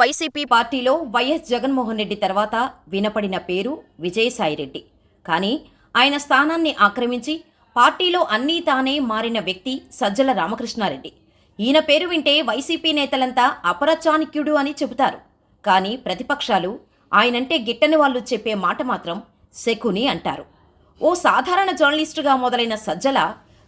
YCP పార్టీలో YS Jaganmohan Reddy తర్వాత వినపడిన పేరు విజయసాయిరెడ్డి. కానీ ఆయన స్థానాన్ని ఆక్రమించి పార్టీలో అన్నీ తానే మారిన వ్యక్తి సజ్జల రామకృష్ణారెడ్డి. ఈయన పేరు వింటే వైసీపీ నేతలంతా అపరచాణక్యుడు అని చెబుతారు. కానీ ప్రతిపక్షాలు ఆయనంటే గిట్టని వాళ్ళు చెప్పే మాట మాత్రం శకుని అంటారు. ఓ సాధారణ జర్నలిస్టుగా మొదలైన సజ్జల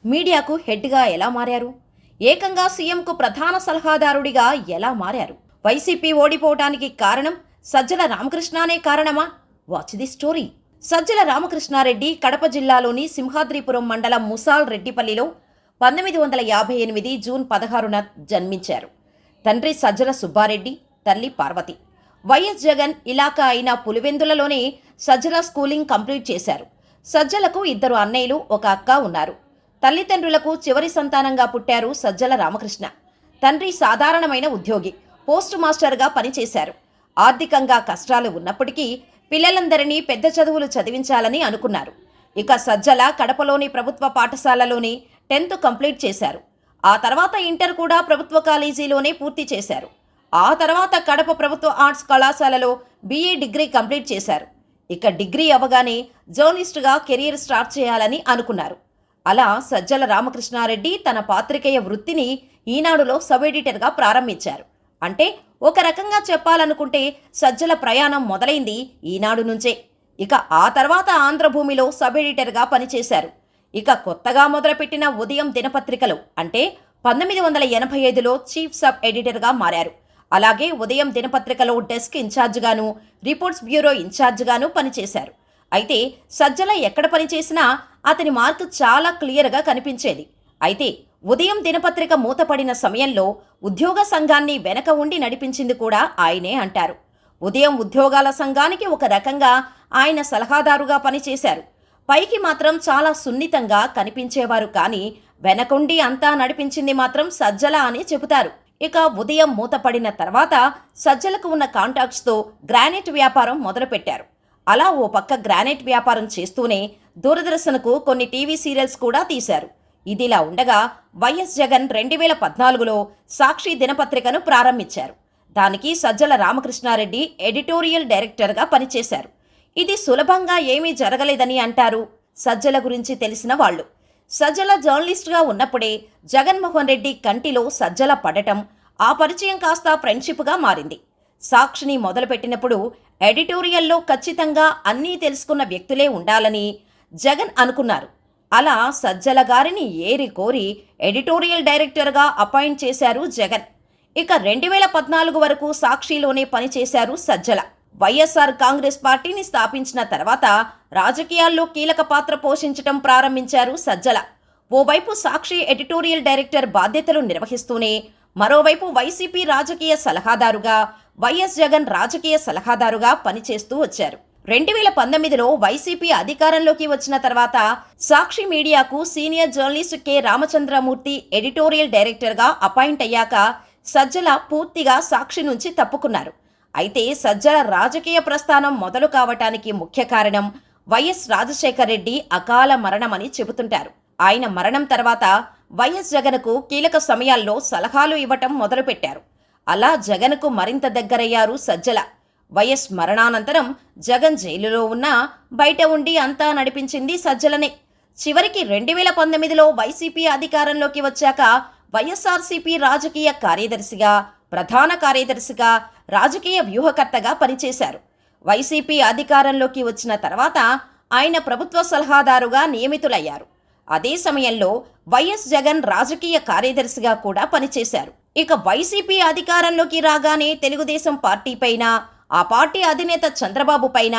మీడియాకు హెడ్గా ఎలా మారారు? ఏకంగా సీఎంకు ప్రధాన సలహాదారుడిగా ఎలా మారారు? వైసీపీ ఓడిపోవటానికి కారణం సజ్జల రామకృష్ణానే కారణమా? Watch the story Sajjala Ramakrishna Reddy Kadapa జిల్లాలోని సింహాద్రిపురం మండలం ముసాల్ రెడ్డిపల్లిలో పంతొమ్మిది వందల యాభై ఎనిమిది జూన్ పదహారున జన్మించారు. తండ్రి సజ్జల సుబ్బారెడ్డి తల్లి పార్వతి. వైఎస్ జగన్ ఇలాకా అయిన పులివెందులలోనే సజ్జల స్కూలింగ్ కంప్లీట్ చేశారు. సజ్జలకు ఇద్దరు అన్నయ్యలు ఒక అక్క ఉన్నారు. తల్లిదండ్రులకు చివరి సంతానంగా పుట్టారు సజ్జల రామకృష్ణ. తండ్రి సాధారణమైన ఉద్యోగి. పోస్ట్ మాస్టర్గా పనిచేశారు. ఆర్థికంగా కష్టాలు ఉన్నప్పటికీ పిల్లలందరినీ పెద్ద చదువులు చదివించాలని అనుకున్నారు. ఇక సజ్జల కడపలోని ప్రభుత్వ పాఠశాలలోని టెన్త్ కంప్లీట్ చేశారు. ఆ తర్వాత ఇంటర్ కూడా ప్రభుత్వ కాలేజీలోనే పూర్తి చేశారు. ఆ తర్వాత కడప ప్రభుత్వ ఆర్ట్స్ కళాశాలలో బీఏ డిగ్రీ కంప్లీట్ చేశారు. ఇక డిగ్రీ అవ్వగానే జర్నలిస్టుగా కెరీర్ స్టార్ట్ చేయాలని అనుకున్నారు. అలా సజ్జల రామకృష్ణారెడ్డి తన పాత్రికేయ వృత్తిని ఈనాడులో సబ్ ఎడిటర్గా ప్రారంభించారు. అంటే ఒక రకంగా చెప్పాలనుకుంటే సజ్జల ప్రయాణం మొదలైంది ఈనాడు నుంచే. ఇక ఆ తర్వాత ఆంధ్రభూమిలో సబ్ ఎడిటర్గా పనిచేశారు. ఇక కొత్తగా మొదలుపెట్టిన ఉదయం దినపత్రికలు అంటే పంతొమ్మిది వందల ఎనభై ఐదులో చీఫ్ సబ్ ఎడిటర్గా మారారు. అలాగే ఉదయం దినపత్రికలో డెస్క్ ఇన్ఛార్జ్గాను రిపోర్ట్స్ బ్యూరో ఇన్ఛార్జ్గాను పనిచేశారు. అయితే సజ్జల ఎక్కడ పనిచేసినా అతని మార్కు చాలా క్లియర్గా కనిపించేది. అయితే ఉదయం దినపత్రిక మూతపడిన సమయంలో ఉద్యోగ సంఘాన్ని వెనక ఉండి నడిపించింది కూడా ఆయనే అంటారు. ఉదయం ఉద్యోగాల సంఘానికి ఒక రకంగా ఆయన సలహాదారుగా పనిచేశారు. పైకి మాత్రం చాలా సున్నితంగా కనిపించేవారు కానీ వెనకుండి అంతా నడిపించింది మాత్రం సజ్జల అని చెబుతారు. ఇక ఉదయం మూతపడిన తర్వాత సజ్జలకు ఉన్న కాంటాక్ట్స్తో గ్రానైట్ వ్యాపారం మొదలుపెట్టారు. అలా ఓ పక్క గ్రానైట్ వ్యాపారం చేస్తూనే దూరదర్శన్కు కొన్ని టీవీ సీరియల్స్ కూడా తీశారు. ఇదిలా ఉండగా వైఎస్ జగన్ రెండు వేల పద్నాలుగులో సాక్షి దినపత్రికను ప్రారంభించారు. దానికి సజ్జల రామకృష్ణారెడ్డి ఎడిటోరియల్ డైరెక్టర్గా పనిచేశారు. ఇది సులభంగా ఏమీ జరగలేదని అంటారు సజ్జల గురించి తెలిసిన వాళ్ళు. సజ్జల జర్నలిస్ట్గా ఉన్నప్పుడే జగన్మోహన్ రెడ్డి కంటిలో సజ్జల పడటం ఆ పరిచయం కాస్త ఫ్రెండ్షిప్గా మారింది. సాక్షిని మొదలుపెట్టినప్పుడు ఎడిటోరియల్లో ఖచ్చితంగా అన్నీ తెలుసుకున్న వ్యక్తులే ఉండాలని జగన్ అనుకున్నారు. అలా సజ్జల గారిని ఏరి కోరి ఎడిటోరియల్ డైరెక్టర్గా అపాయింట్ చేశారు జగన్. ఇక రెండు వేల పద్నాలుగు వరకు సాక్షిలోనే పనిచేశారు సజ్జల. వైఎస్ఆర్ కాంగ్రెస్ పార్టీని స్థాపించిన తర్వాత రాజకీయాల్లో కీలక పాత్ర పోషించటం ప్రారంభించారు సజ్జల. ఓవైపు సాక్షి ఎడిటోరియల్ డైరెక్టర్ బాధ్యతలు నిర్వహిస్తూనే మరోవైపు వైసీపీ రాజకీయ సలహాదారుగా వైఎస్ జగన్ రాజకీయ సలహాదారుగా పనిచేస్తూ వచ్చారు. రెండు వేల పంతొమ్మిదిలో వైసీపీ అధికారంలోకి వచ్చిన తర్వాత సాక్షి మీడియాకు senior journalist K. Ramachandramurthy editorial డైరెక్టర్గా అపాయింట్ అయ్యాక సజ్జల పూర్తిగా సాక్షి నుంచి తప్పుకున్నారు. అయితే సజ్జల రాజకీయ ప్రస్థానం మొదలు కావటానికి ముఖ్య కారణం వైఎస్ రాజశేఖర రెడ్డి అకాల మరణమని చెబుతుంటారు. ఆయన మరణం తర్వాత వైఎస్ జగన్కు కీలక సమయాల్లో సలహాలు ఇవ్వటం మొదలుపెట్టారు. అలా జగన్కు మరింత దగ్గరయ్యారు సజ్జల. వైఎస్ మరణానంతరం జగన్ జైలులో ఉన్నా బయట ఉండి అంతా నడిపించింది సజ్జలనే. చివరికి రెండు వేల పంతొమ్మిదిలో వైసీపీ అధికారంలోకి వచ్చాక వైఎస్ఆర్సీపీ రాజకీయ కార్యదర్శిగా ప్రధాన కార్యదర్శిగా రాజకీయ వ్యూహకర్తగా పనిచేశారు. వైసీపీ అధికారంలోకి వచ్చిన తర్వాత ఆయన ప్రభుత్వ సలహాదారుగా నియమితులయ్యారు. అదే సమయంలో వైఎస్ జగన్ రాజకీయ కార్యదర్శిగా కూడా పనిచేశారు. ఇక వైసీపీ అధికారంలోకి రాగానే తెలుగుదేశం పార్టీ పైన ఆ పార్టీ అధినేత చంద్రబాబు పైన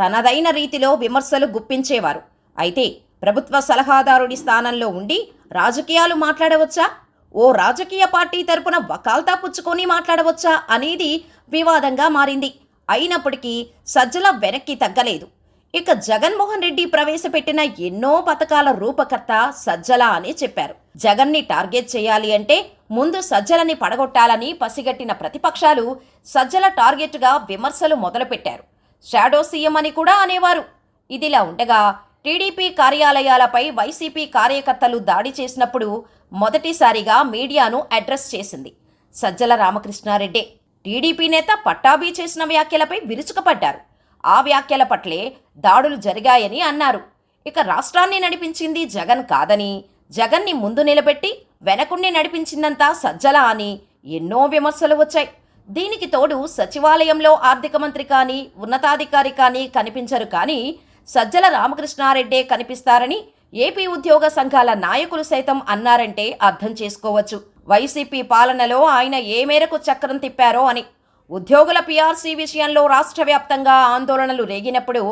తనదైన రీతిలో విమర్శలు గుప్పించేవారు. అయితే ప్రభుత్వ సలహాదారుడి స్థానంలో ఉండి రాజకీయాలు మాట్లాడవచ్చా? ఓ రాజకీయ పార్టీ తరపున వకాల్తా పుచ్చుకొని మాట్లాడవచ్చా అనేది వివాదంగా మారింది. అయినప్పటికీ సజ్జల వెనక్కి తగ్గలేదు. ఇక జగన్మోహన్ రెడ్డి ప్రవేశపెట్టిన ఎన్నో పథకాల రూపకర్త సజ్జల అని చెప్పారు. జగన్ని టార్గెట్ చేయాలి అంటే ముందు సజ్జలని పడగొట్టాలని పసిగట్టిన ప్రతిపక్షాలు సజ్జల టార్గెట్గా విమర్శలు మొదలుపెట్టారు. షాడో సీఎం అని కూడా అనేవారు. ఇదిలా ఉండగా టీడీపీ కార్యాలయాలపై వైసీపీ కార్యకర్తలు దాడి చేసినప్పుడు మొదటిసారిగా మీడియాను అడ్రస్ చేసింది. సజ్జల రామకృష్ణారెడ్డి టీడీపీ నేత పట్టాభి చేసిన వ్యాఖ్యలపై విరుచుకుపడ్డారు. ఆ వ్యాఖ్యల పట్లే దాడులు జరిగాయని అన్నారు. ఇక రాష్ట్రాన్ని నడిపించింది జగన్ కాదని జగన్ని ముందు నిలబెట్టి వెనకుండి నడిపించిందంతా సజ్జల అని ఎన్నో విమర్శలు వచ్చాయి. దీనికి తోడు సచివాలయంలో ఆర్థిక మంత్రి కానీ ఉన్నతాధికారి కానీ కనిపించరు కానీ సజ్జల రామకృష్ణారెడ్డే కనిపిస్తారని ఏపీ ఉద్యోగ సంఘాల నాయకులు సైతం అన్నారంటే అర్థం చేసుకోవచ్చు. వైసీపీ పాలనలో ఆయన ఏ మేరకు చక్రం తిప్పారో అని. ఉద్యోగుల పీఆర్సీ విషయంలో రాష్ట్ర వ్యాప్తంగా ఆందోళనలు రేగినప్పుడు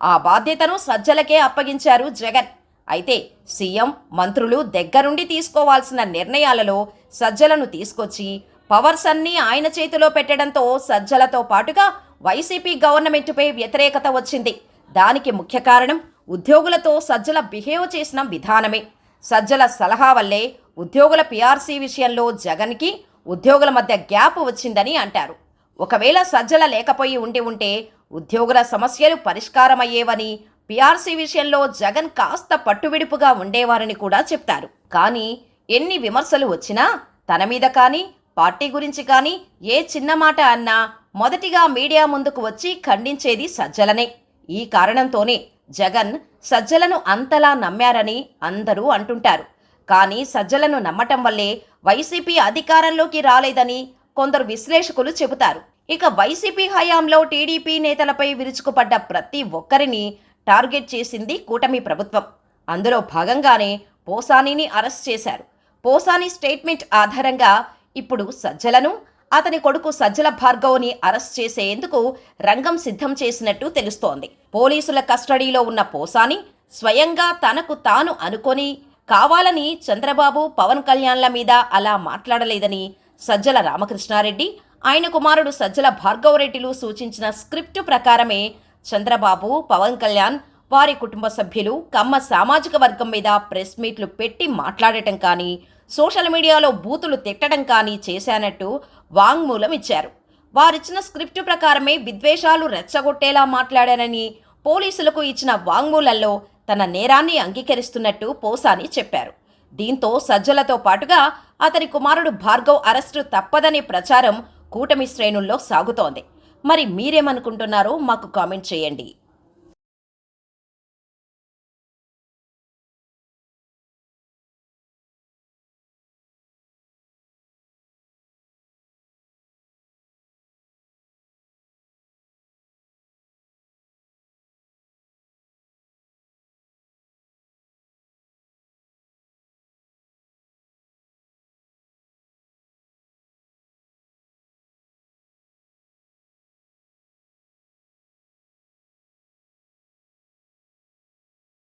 ఆ బాధ్యతను సజ్జలకే అప్పగించారు జగన్. అయితే సీఎం మంత్రులు దగ్గరుండి తీసుకోవాల్సిన నిర్ణయాలలో సజ్జలను తీసుకొచ్చి పవర్స్ అన్నీ ఆయన చేతిలో పెట్టడంతో సజ్జలతో పాటుగా వైసీపీ గవర్నమెంట్పై వ్యతిరేకత వచ్చింది. దానికి ముఖ్య కారణం ఉద్యోగులతో సజ్జల బిహేవ్ చేసిన విధానమే. సజ్జల సలహా వల్లే ఉద్యోగుల పీఆర్సీ విషయంలో జగన్కి ఉద్యోగుల మధ్య గ్యాప్ వచ్చిందని అంటారు. ఒకవేళ సజ్జల లేకపోయి ఉండి ఉంటే ఉద్యోగుల సమస్యలు పరిష్కారమయ్యేవని పీఆర్సీ విషయంలో జగన్ కాస్త పట్టువిడుపుగా ఉండేవారని కూడా చెప్తారు. కానీ ఎన్ని విమర్శలు వచ్చినా తన మీద కానీ పార్టీ గురించి కానీ ఏ చిన్న మాట అన్నా మొదటిగా మీడియా ముందుకు వచ్చి ఖండించేది సజ్జలనే. ఈ కారణంతోనే జగన్ సజ్జలను అంతలా నమ్మారని అందరూ అంటుంటారు. కానీ సజ్జలను నమ్మటం వల్లే వైసీపీ అధికారంలోకి రాలేదని కొందరు విశ్లేషకులు చెబుతారు. ఇక వైసీపీ హయాంలో టీడీపీ నేతలపై విరుచుకుపడ్డ ప్రతి ఒక్కరిని టార్గెట్ చేసింది కూటమి ప్రభుత్వం. అందులో భాగంగానే పోసానీని అరెస్ట్ చేశారు. పోసాని స్టేట్మెంట్ ఆధారంగా ఇప్పుడు సజ్జలను అతని కొడుకు సజ్జల భార్గవ్ని అరెస్ట్ చేసేందుకు రంగం సిద్ధం చేసినట్టు తెలుస్తోంది. పోలీసుల కస్టడీలో ఉన్న పోసాని స్వయంగా తనకు తాను అనుకొని కావాలని చంద్రబాబు పవన్ కళ్యాణ్ల మీద అలా మాట్లాడలేదని సజ్జల రామకృష్ణారెడ్డి ఆయన కుమారుడు సజ్జల భార్గవరెడ్డిలు సూచించిన స్క్రిప్టు ప్రకారమే చంద్రబాబు పవన్ కళ్యాణ్ వారి కుటుంబ సభ్యులు కమ్మ సామాజిక వర్గం మీద ప్రెస్ మీట్లు పెట్టి మాట్లాడటం కానీ సోషల్ మీడియాలో బూతులు తిట్టడం కానీ చేశానట్టు వాంగ్మూలం ఇచ్చారు. వారిచ్చిన స్క్రిప్టు ప్రకారమే విద్వేషాలు రెచ్చగొట్టేలా మాట్లాడానని పోలీసులకు ఇచ్చిన వాంగ్మూలంలో తన నేరాన్ని అంగీకరిస్తున్నట్టు పోసాని చెప్పారు. దీంతో సజ్జలతో పాటుగా అతని కుమారుడు భార్గవ్ అరెస్టు తప్పదనే ప్రచారం కూటమి శ్రేణుల్లో సాగుతోంది. మరి మీరేమనుకుంటున్నారో మాకు కామెంట్ చేయండి.